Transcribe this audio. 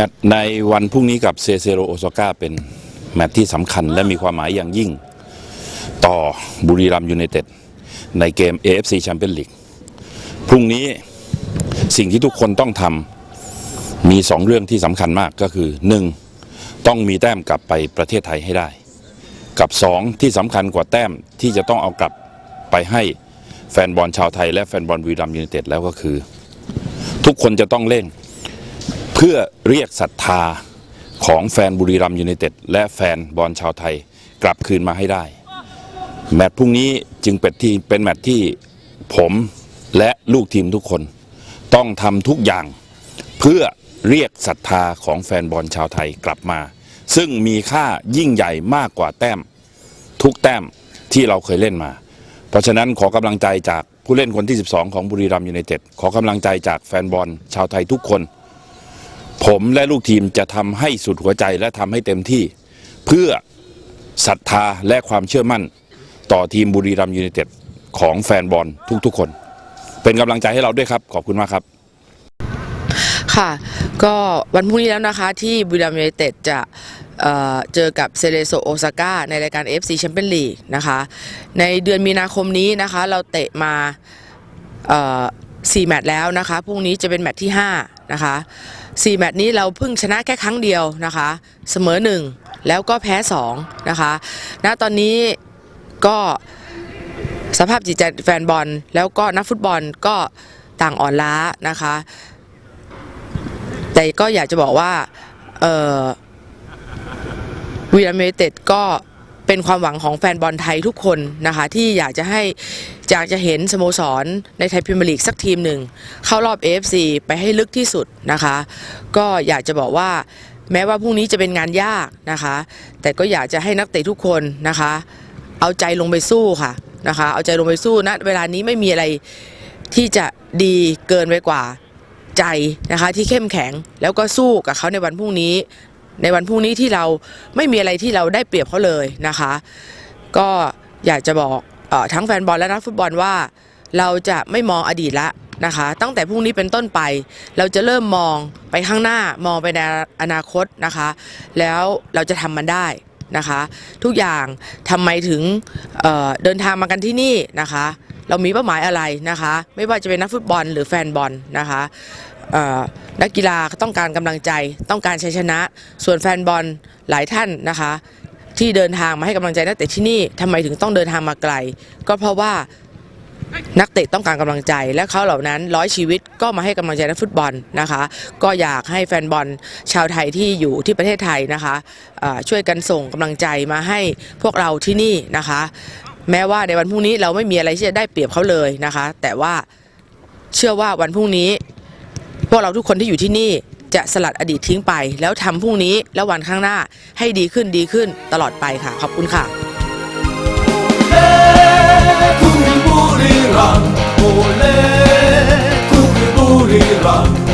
มตช์ในวันพรุ่งนี้กับเซเซโรโอซาก้าเป็นแมตช์ที่สำคัญและมีความหมายอย่างยิ่ง ต่อบุรีรัมยูไนเต็ดในเกม AFC แชมเปี้ยนลีกพรุ่งนี้สิ่งที่ทุกคนต้องทำมีสองเรื่องที่สำคัญมากก็คือ 1. ต้องมีแต้มกลับไปประเทศไทยให้ได้ กับ2ที่สำคัญกว่าแต้มที่จะต้องเอากลับไปให้แฟนบอลชาวไทย และแฟนบอลบุรีรัมยูไนเต็ดแล้วก็คือ ทุกคนจะต้องเล่น พื่อเรียกศรัทธาของแฟนบุรีรัมยูไนเต็ดและแฟนบอลชาวไทยกลับคืนมาให้ได้ แมตช์พรุ่งนี้จึงเป็นที่เป็นแมตช์ที่ผมและลูกทีมทุกคน ต้องทำทุกอย่างเพื่อเรียกศรัทธาของแฟนบอลชาวไทยกลับมา ซึ่งมีค่ายิ่งใหญ่มากกว่าแต้ม ทุกแต้มที่เราเคยเล่นมา เพราะฉะนั้นขอกำลังใจจากผู้เล่นคนที่ 12 ของบุรีรัมย์ยูไนเต็ดขอกำลังใจจากแฟนบอลชาวไทยทุกคน ผมและลูกทีมจะทำให้สุดหัวใจและทำให้เต็มที่ เพื่อศรัทธาและความเชื่อมั่น ต่อทีมบุรีรัมย์ยูไนเต็ดของแฟนบอลทุกๆคน เป็นกำลังใจให้เราด้วยครับ ขอบคุณมากครับ ค่ะ ก็วันพรุ่งนี้แล้วนะคะที่บุรีรัมย์ยูไนเต็ดจะเอ่อเจอกับเซเลโซโอซาก้าในรายการ FC แชมเปี้ยนลีกนะคะ ในเดือนมีนาคมนี้นะคะเราเตะมาเอ่อ4แมตช์แล้วนะคะพรุ่งนี้จะเป็นแมตช์ที่ 5 นะคะ 4 แมตช์นี้เราเพิ่งชนะแค่ครั้งเดียวนะคะ เสมอ 1 แล้วก็แพ้ 2 นะคะณตอนนี้ก็สภาพจิตใจแฟนบอล แล้วก็นักฟุตบอลก็ต่างอ่อนล้านะคะ แต่ก็อยากจะบอกว่าเออวีรัมย์ยูไนเต็ดก็ เป็นความหวังของแฟนบอลไทยทุกคนนะคะที่อยากจะให้อยากจะเห็นสโมสรในไทยพรีเมียร์ลีกสักทีมหนึ่ง เข้ารอบ AFC ไปให้ลึกที่สุดนะคะ ก็อยากจะบอกว่าแม้ว่าพรุ่งนี้จะเป็นงานยากนะคะ แต่ก็อยากจะให้นักเตะทุกคนนะคะ เอาใจลงไปสู้ค่ะนะคะ เอาใจลงไปสู้นะเวลานี้ไม่มีอะไรที่จะดีเกินไปกว่าใจนะคะที่เข้มแข็งแล้วก็สู้กับเขาในวันพรุ่งนี้ ในวันพรุ่งนี้ที่เราไม่มีอะไรที่เราได้เปรียบเขาเลยนะคะ ก็อยากจะบอกออทั้งแฟนบอลและนักฟุตบอลว่า เราจะไม่มองอดีตละนะคะ ตั้งแต่พรุ่งนี้เป็นต้นไป เราจะเริ่มมองไปข้างหน้ามองไปในอนาคตนะคะ แล้วเราจะทำมันได้นะคะ ทุกอย่างทำไมถึงเเดินทางมากันที่นี่นะคะ เรามีเป้าหมายอะไรนะคะ ไม่ว่าจะเป็นนักฟุตบอลหรือแฟนบอลนะคะ นักกีฬาต้องการกำลังใจต้องการชัยชนะ ส่วนแฟนบอลหลายท่านนะคะ ที่เดินทางมาให้กำลังใจนักเตะที่นี่ทำไมถึงต้องเดินทางมาไกล ก็เพราะว่านักเตะต้องการกำลังใจ และเขาเหล่านั้นร้อยชีวิตก็มาให้กำลังใจนักฟุตบอลนะคะ ก็อยากให้แฟนบอลชาวไทยที่อยู่ที่ประเทศไทยนะคะช่วยกันส่งกำลังใจมาให้พวกเราที่นี่นะคะ แม้ว่าในวันพรุ่งนี้เราไม่มีอะไรที่จะได้เปรียบเขาเลยนะคะ แต่ว่าเชื่อว่าวันพรุ่งนี้ พวกเราทุกคนที่อยู่ที่นี่จะสลัดอดีตทิ้งไป แล้วทำพรุ่งนี้และวันข้างหน้าให้ดีขึ้นดีขึ้นตลอดไปค่ะ ขอบคุณค่ะกูคือบุรีรัมย์โอเลคือบุรีรัมย์